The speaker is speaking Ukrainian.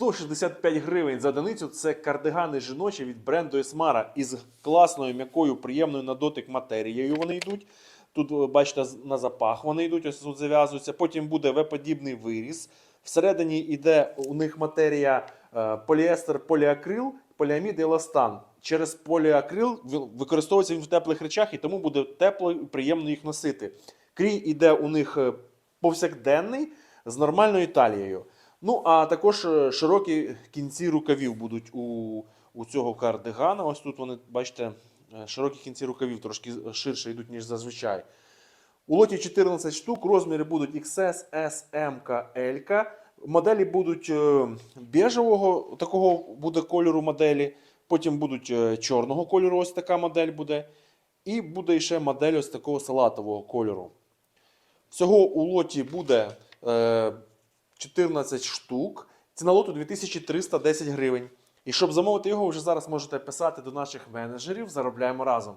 165 гривень за одиницю це кардигани жіночі від бренду Esmara із класною м'якою, приємною на дотик матерією. Вони йдуть. Тут, ви бачите, на запах вони йдуть, ось тут зав'язуються. Потім буде В-подібний виріз. Всередині йде у них матерія е, поліестер, поліакрил, поліамід і еластан. Через поліакрил використовується він в теплих речах і тому буде тепло і приємно їх носити. Крій іде у них е, повсякденний з нормальною талією. Ну, а також е, широкі кінці рукавів будуть у, у цього кардигана. Ось тут вони, бачите, е, широкі кінці рукавів трошки ширше йдуть, ніж зазвичай. У лоті 14 штук, розміри будуть XS, S, M, L. Моделі будуть е, бежевого, такого буде кольору моделі. Потім будуть чорного кольору, ось така модель буде. І буде ще модель ось такого салатового кольору. Всього у лоті буде 14 штук. Ціна лоту 2310 гривень. І щоб замовити його, вже зараз можете писати до наших менеджерів. Заробляємо разом.